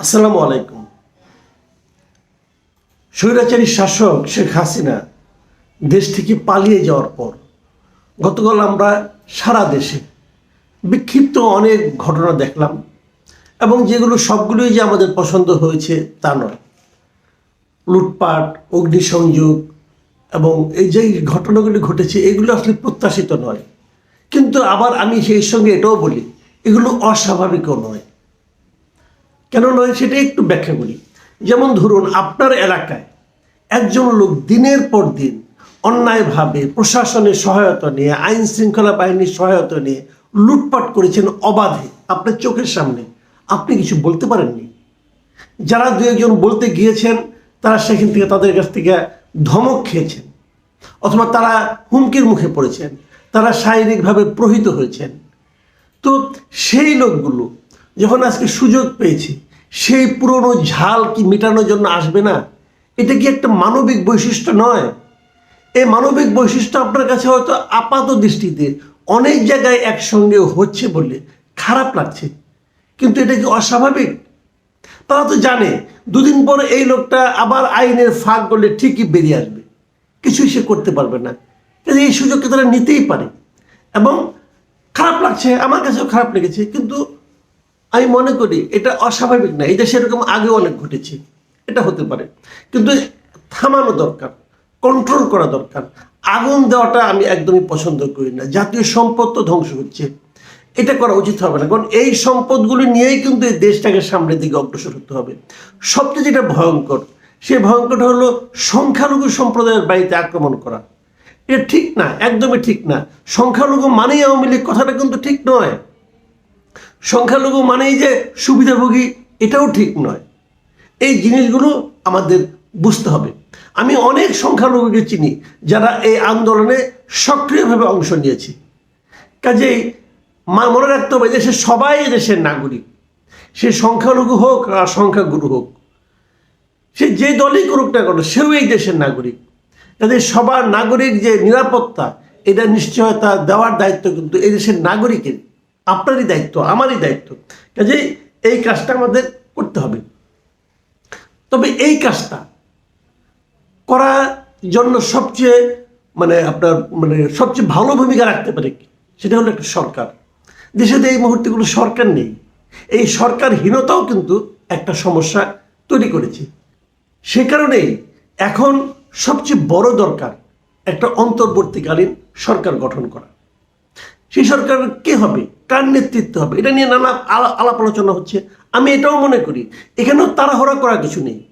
আসসালামু আলাইকুম। স্বৈরাচারী শাসক শেখ হাসিনা দেশ থেকে পালিয়ে যাওয়ার পর গতকাল আমরা সারা দেশে বিক্ষিপ্ত অনেক ঘটনা দেখলাম এবং যেগুলো সবগুলোই যে আমাদের পছন্দ হয়েছে তা নয়। লুটপাট, অগ্নিসংযোগ এবং এই যে ঘটনাগুলি ঘটেছে, এগুলো আসলে প্রত্যাশিত নয়। কিন্তু আবার আমি সেই সঙ্গে এটাও বলি, এগুলো অস্বাভাবিকও নয়। কেন নয় সেটা একটু ব্যাখ্যা করি। যেমন ধরুন, আপনার এলাকায় একজন লোক দিনের পর দিন অন্যায়ভাবে প্রশাসনের সহায়তা নিয়ে, আইন শৃঙ্খলা বাহিনীর সহায়তা নিয়ে লুটপাট করেছেন অবাধে আপনার চোখের সামনে। আপনি কিছু বলতে পারেননি? যারা দু একজন বলতে গিয়েছেন, তারা সেখান থেকে তাদের কাছ থেকে ধমক খেয়েছেন, অথবা তারা হুমকির মুখে পড়েছেন, তারা শারীরিকভাবে প্রহিত হয়েছেন। তো সেই লোকগুলো যখন আজকে সুযোগ পেয়েছে, সেই পুরনো ঝাল কি মেটানোর জন্য আসবে না? এটা কি একটা মানবিক বৈশিষ্ট্য নয়? এই মানবিক বৈশিষ্ট্য আপনার কাছে হয়তো আপাত দৃষ্টিতে অনেক জায়গায় একসঙ্গে হচ্ছে বলে খারাপ লাগছে। কিন্তু এটা কি অস্বাভাবিক? তারা তো জানে, দুদিন পরে এই লোকটা আবার আইনের ফাঁক করলে ঠিকই বেরিয়ে আসবে। কিছুই সে করতে পারবে না। এই সুযোগকে তারা নিতেই পারে। এবং খারাপ লাগছে, আমার কাছেও খারাপ লেগেছে, কিন্তু আমি মনে করি এটা অস্বাভাবিক না। এই এটা সেরকম আগেও অনেক ঘটেছে। এটা হতে পারে। কিন্তু থামানো দরকার কন্ট্রোল করা দরকার। আগুন দেওয়াটা আমি একদমই পছন্দ করি না। জাতীয় সম্পদ তো ধ্বংস হচ্ছে। এটা করা উচিত হবে না। কারণ এই সম্পদগুলি নিয়েই কিন্তু এই দেশটাকে সামনের দিকে অগ্রসর হতে হবে। সবচেয়ে যেটা ভয়ঙ্কর, সেই ভয়ঙ্করটা হলো সংখ্যালঘু সম্প্রদায়ের বাড়িতে আক্রমণ করা। এটা ঠিক না, একদমই ঠিক না। সংখ্যালঘু মানেই আওয়ামী লীগ, কথাটা কিন্তু ঠিক নয়। সংখ্যালঘু মানেই যে সুবিধাভোগী, এটাও ঠিক নয়। এই জিনিসগুলো আমাদের বুঝতে হবে। আমি অনেক সংখ্যালঘুকে চিনি যারা এই আন্দোলনে সক্রিয়ভাবে অংশ নিয়েছে। কাজেই মনে রাখতে হবে দেশের সবাই দেশের নাগরিক। সে সংখ্যালঘু হোক আর সংখ্যাগুরু হোক, সে যে দলই করুক না কেন, সেও এই দেশের নাগরিক। কাজে সবার নাগরিক যে নিরাপত্তা, এটা নিশ্চয়তা দেওয়ার দায়িত্ব কিন্তু এই দেশের নাগরিকের আপনারই দায়িত্ব, আমারই দায়িত্ব। কাজেই এই কাজটা আমাদের করতে হবে। তবে এই কাজটা করার জন্য সবচেয়ে মানে আপনার মানে সবচেয়ে ভালো ভূমিকা রাখতে পারে সেটা হলো একটা সরকার। দেশে এই মুহূর্তে কোনো সরকার নেই। এই সরকারহীনতাও কিন্তু একটা সমস্যা তৈরি করেছে। সে কারণেই এখন সবচেয়ে বড় দরকার একটা অন্তর্বর্তীকালীন সরকার গঠন করা। সেই সরকার কে হবে? কার নেতৃত্ব হবে? এটা নিয়ে নানা আলা- আলাপ আলোচনা হচ্ছে। আমি এটাও মনে করি, এখানেও তাড়াহুড়া করা কিছু নেই।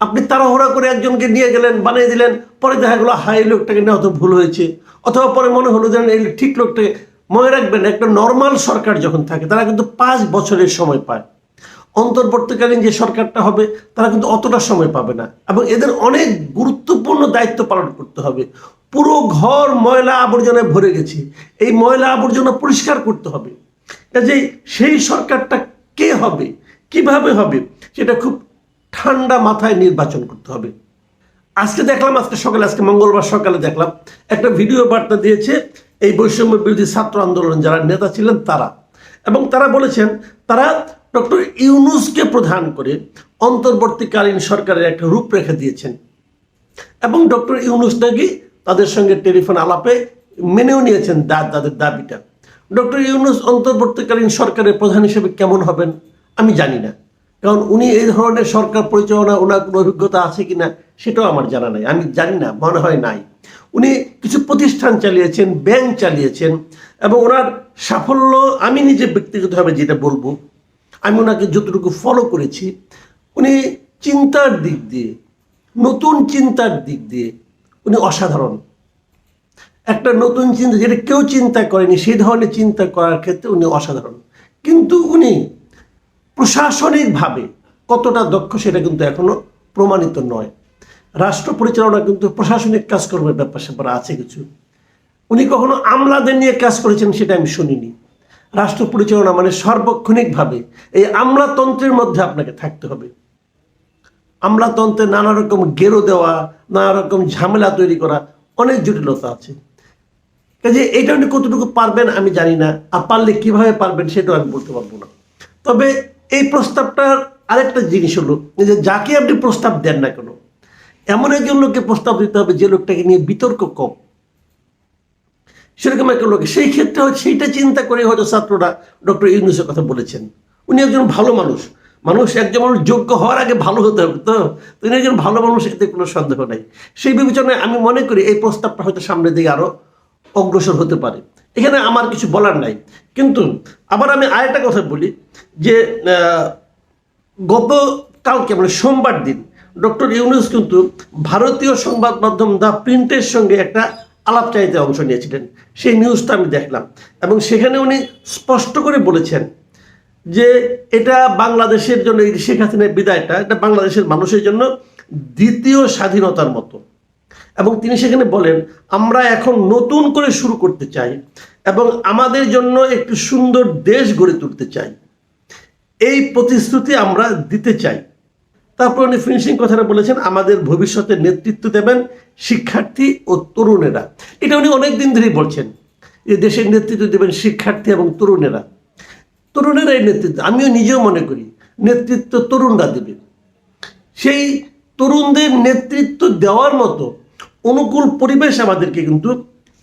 আপনি তাড়াহুড়া করে একজনকে নিয়ে গেলেন, বানিয়ে দিলেন, পরে দেখা গেলো হাই লোকটাকে নিয়ে হয়তো ভুল হয়েছে। অথবা পরে মনে হলো যেন এই ঠিক লোকটাকে মনে রাখবেন, একটা নর্মাল সরকার যখন থাকে, তারা কিন্তু পাঁচ বছরের সময় পায়। অন্তর্বর্তীকালীন যে সরকারটা হবে, তারা কিন্তু অতটা সময় পাবে না। এবং এদের অনেক গুরুত্বপূর্ণ দায়িত্ব পালন করতে হবে। পুরো ঘর ময়লা আবর্জনায় ভরে গেছে। এই ময়লা আবর্জনা পরিষ্কার করতে হবে। কাজেই সেই সরকারটা কে হবে? কীভাবে হবে? সেটা খুব ঠান্ডা মাথায় নির্বাচন করতে হবে। আজকে দেখলাম, আজকে সকালে, আজকে মঙ্গলবার সকালে দেখলাম, একটা ভিডিও বার্তা দিয়েছে এই বৈষম্য বিরোধী ছাত্র আন্দোলন যারা নেতা ছিলেন তারা। এবং তারা বলেছেন, তারা ডক্টর ইউনুসকে প্রধান করে অন্তর্বর্তীকালীন সরকারের একটা রূপরেখা দিয়েছেন। এবং ডক্টর ইউনুস নাকি তাদের সঙ্গে টেলিফোন আলাপে মেনেও নিয়েছেন দা- তাদের দাবিটা। ডক্টর ইউনুস অন্তর্বর্তীকালীন সরকারের প্রধান হিসেবে কেমন হবেন, আমি জানি না। কারণ উনি এই ধরনের সরকার পরিচালনা ওনার কোনো অভিজ্ঞতা আছে কিনা, সেটাও আমার জানা নাই। আমি জানি না, মনে হয় নাই। উনি কিছু প্রতিষ্ঠান চালিয়েছেন, ব্যাংক চালিয়েছেন, এবং ওনার সাফল্য আমি নিজে ব্যক্তিগতভাবে যেটা বলব, আমি ওনাকে যতটুকু ফলো করেছি, উনি চিন্তার দিক দিয়ে, নতুন চিন্তার দিক দিয়ে উনি অসাধারণ। একটা নতুন চিন্তা যেটা কেউ চিন্তা করেনি, সেই ধরনের চিন্তা করার ক্ষেত্রে উনি অসাধারণ। কিন্তু উনি প্রশাসনিকভাবে কতটা দক্ষ সেটা কিন্তু এখনও প্রমাণিত নয়। রাষ্ট্র পরিচালনা কিন্তু প্রশাসনিক কাজকর্মের ব্যাপার স্যাপার আছে কিছু। উনি কখনো আমলাদের নিয়ে কাজ করেছেন সেটা আমি শুনিনি। রাষ্ট্র পরিচালনা মানে সার্বক্ষণিকভাবে এই আমলাতন্ত্রের মধ্যে আপনাকে থাকতে হবে। আমলাতন্ত্রে নানা রকম গেরো দেওয়া, নানা রকম ঝামেলা তৈরি করা অনেক জটিলতা আছে। কাজে এইটা উনি কতটুকু পারবেন আমি জানি না, আর পারলে কীভাবে পারবেন সেটাও আমি বলতে পারব না। তবে এই প্রস্তাবটার আরেকটা জিনিস হলো যে যাকে আপনি প্রস্তাব দেন না কেন, এমন একজন লোককে প্রস্তাব দিতে হবে যে লোকটাকে নিয়ে বিতর্ক কম। সেরকম একটা লোক, সেই ক্ষেত্রে সেইটা চিন্তা করে হয়তো ছাত্ররা ডক্টর ইউনুসের কথা বলেছেন। উনি একজন ভালো মানুষ মানুষ একজন মানুষ যোগ্য হওয়ার আগে ভালো হতে হবে, তো? তিনি একজন ভালো মানুষ এতে কোনো সন্দেহ নাই। সেই বিবেচনায় আমি মনে করি এই প্রস্তাবটা হয়তো সামনের দিকে আরও অগ্রসর হতে পারে। এখানে আমার কিছু বলার নাই। কিন্তু আবার আমি আরেকটা কথা বলি যে গতকালকে মানে সোমবার দিন ডক্টর ইউনুস কিন্তু ভারতীয় সংবাদ মাধ্যম দ্য প্রিন্টের সঙ্গে একটা আলাপচারিতে অংশ নিয়েছিলেন। সেই নিউজটা আমি দেখলাম এবং সেখানে উনি স্পষ্ট করে বলেছেন যে এটা বাংলাদেশের জন্য শেখ হাসিনার বিদায়টা, এটা বাংলাদেশের মানুষের জন্য দ্বিতীয় স্বাধীনতার মতো। এবং তিনি সেখানে বলেন, আমরা এখন নতুন করে শুরু করতে চাই এবং আমাদের জন্য একটি সুন্দর দেশ গড়ে তুলতে চাই। এই প্রতিশ্রুতি আমরা দিতে চাই। তারপর উনি ফিনিশিং কথাটা বলেছেন, আমাদের ভবিষ্যতে নেতৃত্ব দেবেন শিক্ষার্থী ও তরুণেরা। এটা উনি অনেক দিন ধরেই বলছেন যে দেশের নেতৃত্ব দেবেন শিক্ষার্থী এবং তরুণেরা। তরুণেরা এই নেতৃত্ব, আমিও নিজেও মনে করি, নেতৃত্ব তরুণরা দেবে। সেই তরুণদের নেতৃত্ব দেওয়ার মতো অনুকূল পরিবেশ আমাদেরকে কিন্তু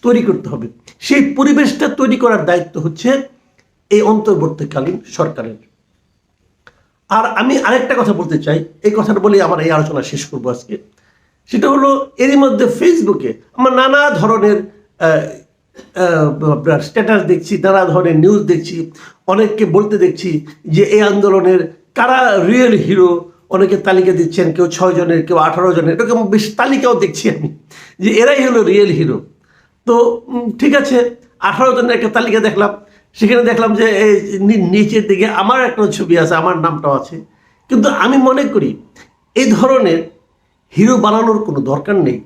তৈরি করতে হবে। সেই পরিবেশটা তৈরি করার দায়িত্ব হচ্ছে এই অন্তর্বর্তীকালীন সরকারের। আর আমি আরেকটা কথা বলতে চাই, এই কথাটা বলে আমার এই আলোচনা শেষ করব আজকে। সেটা হলো, এরই মধ্যে ফেসবুকে আমরা নানা ধরনের স্ট্যাটাস দেখছি, নানা ধরনের নিউজ দেখছি। অনেককে বলতে দেখছি যে এই আন্দোলনের কারা রিয়েল হিরো অনেকে তালিকা দিচ্ছেন, কেউ ছয় জনের, কেউ আঠারো জনের এরকম বেশ তালিকাও দেখছি আমি যে এরাই হলো রিয়েল হিরো তো ঠিক আছে, আঠারো জনের একটা তালিকা দেখলাম। সেখানে দেখলাম যে, এই নিচের দিকে আমার একটা ছবি আছে, আমার নামটাও আছে। কিন্তু আমি মনে করি, এই ধরনের হিরো বানানোর কোনো দরকার নেই।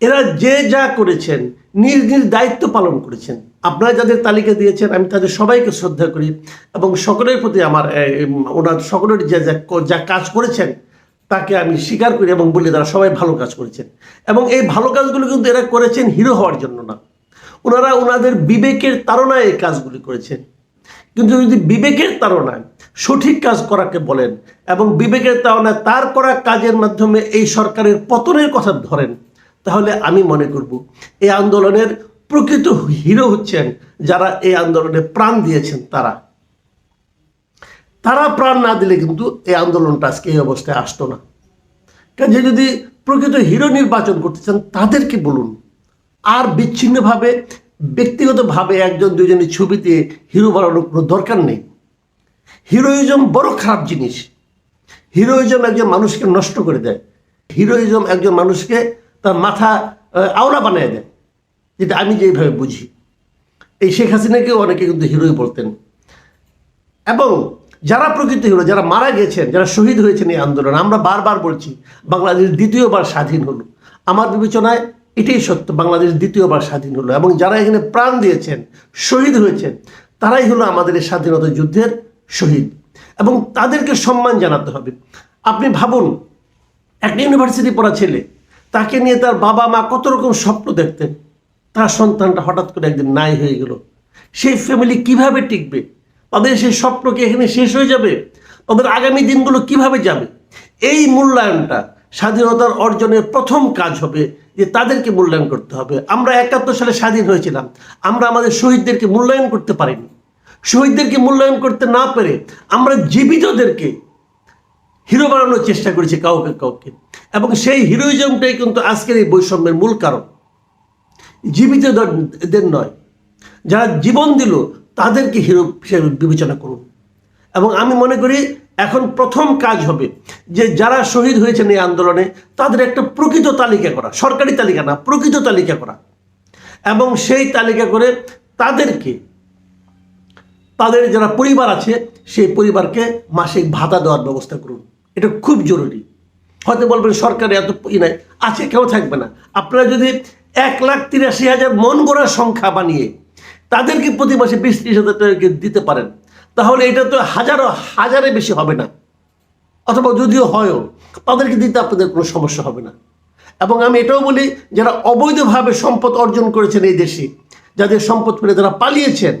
এরা যে যা করেছেন, নিজ নিজ দায়িত্ব পালন করেছেন। আপনারা যাদের তালিকা দিয়েছেন, আমি তাদের সবাইকে শ্রদ্ধা করি এবং সকলের প্রতি আমার ওনার সকলের যে যা কাজ করেছেন, তাকে আমি স্বীকার করি এবং বলি, তারা সবাই ভালো কাজ করেছেন। এবং এই ভালো কাজগুলো কিন্তু এরা করেছেন হিরো হওয়ার জন্য না। ওনারা ওনাদের বিবেকের তাড়নায় এই কাজগুলি করেছেন। কিন্তু যদি বিবেকের তাড়নায় সঠিক কাজ করাকে বলেন এবং বিবেকের তাড়নায় তার করা কাজের মাধ্যমে এই সরকারের পতনের কথা ধরেন, তাহলে আমি মনে করব, এই আন্দোলনের প্রকৃত হিরো হচ্ছেন যারা এই আন্দোলনে প্রাণ দিয়েছেন তারা। তারা প্রাণ না দিলে কিন্তু এই আন্দোলনটা আজকে এই অবস্থায় আসতো না। কাজে যদি প্রকৃত হিরো নির্বাচন করতে চান, তাদেরকে বলুন। আর বিচ্ছিন্নভাবে, ব্যক্তিগতভাবে একজন দুজনের ছবিতে হিরো বানানোর কোনো দরকার নেই। হিরোইজম বড় খারাপ জিনিস। হিরোইজম একজন মানুষকে নষ্ট করে দেয়। হিরোইজম একজন মানুষকে তার মাথা আওলা বানিয়ে দেয়। যেটা আমি যেভাবে বুঝি। এই শেখ হাসিনাকেও অনেকে কিন্তু হিরোই বলতেন। এবং যারা প্রকৃত হিরো, যারা মারা গেছেন, যারা শহীদ হয়েছেন এই আন্দোলন, আমরা বারবার বলছি, বাংলাদেশ দ্বিতীয়বার স্বাধীন হলো। আমার বিবেচনায় এটাই সত্য, বাংলাদেশ দ্বিতীয়বার স্বাধীন হলো। এবং যারা এখানে প্রাণ দিয়েছেন, শহীদ হয়েছেন, তারাই হলো আমাদের এই স্বাধীনতা যুদ্ধের শহীদ। এবং তাদেরকে সম্মান জানাতে হবে। আপনি ভাবুন, একটা ইউনিভার্সিটি পড়া ছেলে, তাকে নিয়ে তার বাবা মা কত রকম স্বপ্ন দেখতেন। তার সন্তানটা হঠাৎ করে একদিন নাই হয়ে গেল। সেই ফ্যামিলি কীভাবে টিকবে? তাদের সেই স্বপ্ন কি এখানে শেষ হয়ে যাবে? তাদের আগামী দিনগুলো কীভাবে যাবে? এই মূল্যায়নটা স্বাধীনতার অর্জনের প্রথম কাজ হবে যে তাদেরকে মূল্যায়ন করতে হবে। আমরা একাত্তর সালে স্বাধীন হয়েছিলাম। আমরা আমাদের শহীদদেরকে মূল্যায়ন করতে পারিনি। শহীদদেরকে মূল্যায়ন করতে না পেরে আমরা জীবিতদেরকে হিরো বানানোর চেষ্টা করেছি কাউকে কাউকে। এবং সেই হিরোইজমটাই কিন্তু আজকের এই বৈষম্যের মূল কারণ। জীবিতদের নয়। যারা জীবন দিল, তাদেরকে হিরো হিসেবে বিবেচনা করুন। এবং আমি মনে করি, এখন প্রথম কাজ হবে যে যারা শহীদ হয়েছেন এই আন্দোলনে, তাদের একটা প্রকৃত তালিকা করা, সরকারি তালিকা না, প্রকৃত তালিকা করা। এবং সেই তালিকা করে তাদেরকে, তাদের যারা পরিবার আছে, সেই পরিবারকে মাসিক ভাতা দেওয়ার ব্যবস্থা করুন। এটা খুব জরুরি। হয়তো বলবেন, সরকারে এত ই নাই। আছে, কেউ থাকবে না। আপনারা যদি এক লাখ তিরাশি হাজার মন গড়ার সংখ্যা বানিয়ে তাদেরকে প্রতি মাসে বিশ ত্রিশ হাজার টাকা দিতে পারেন। তাহলে এটা তো হাজারো, হাজারে বেশি হবে না। অথবা যদিও হয়ও, তাদেরকে দিতে আপনাদের কোনো সমস্যা হবে না। এবং আমি এটাও বলি, যারা অবৈধভাবে সম্পদ অর্জন করেছেন এই দেশে, যাদের সম্পদ পেলে তারা পালিয়েছেন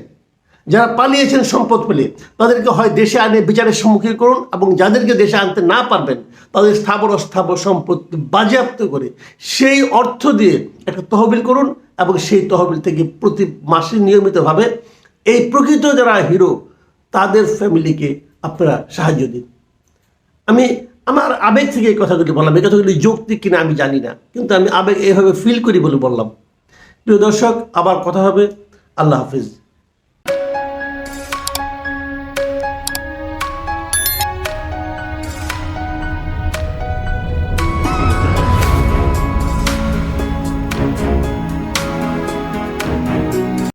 যারা পালিয়েছেন সম্পদ পেলে, তাদেরকে হয় দেশে আনে, বিচারের সম্মুখীন করুন এবং যাদেরকে দেশে আনতে না পারবেন, তাদের স্থাবর অস্থাবর সম্পত্তি বাজেয়াপ্ত করে সেই অর্থ দিয়ে একটা তহবিল করুন এবং সেই তহবিল থেকে প্রতি মাসে নিয়মিতভাবে এই প্রকৃত যারা হিরো, তাদের ফ্যামিলিকে আপনারা সাহায্য দিন। আমি আমার আবেগ থেকে এই কথাগুলি বললাম, এই কথাগুলি যৌক্তিক কিনা আমি জানি না, কিন্তু আমি আবেগ এইভাবে ফিল করি বলে বললাম। প্রিয় দর্শক, আবার কথা হবে। আল্লাহ হাফিজ।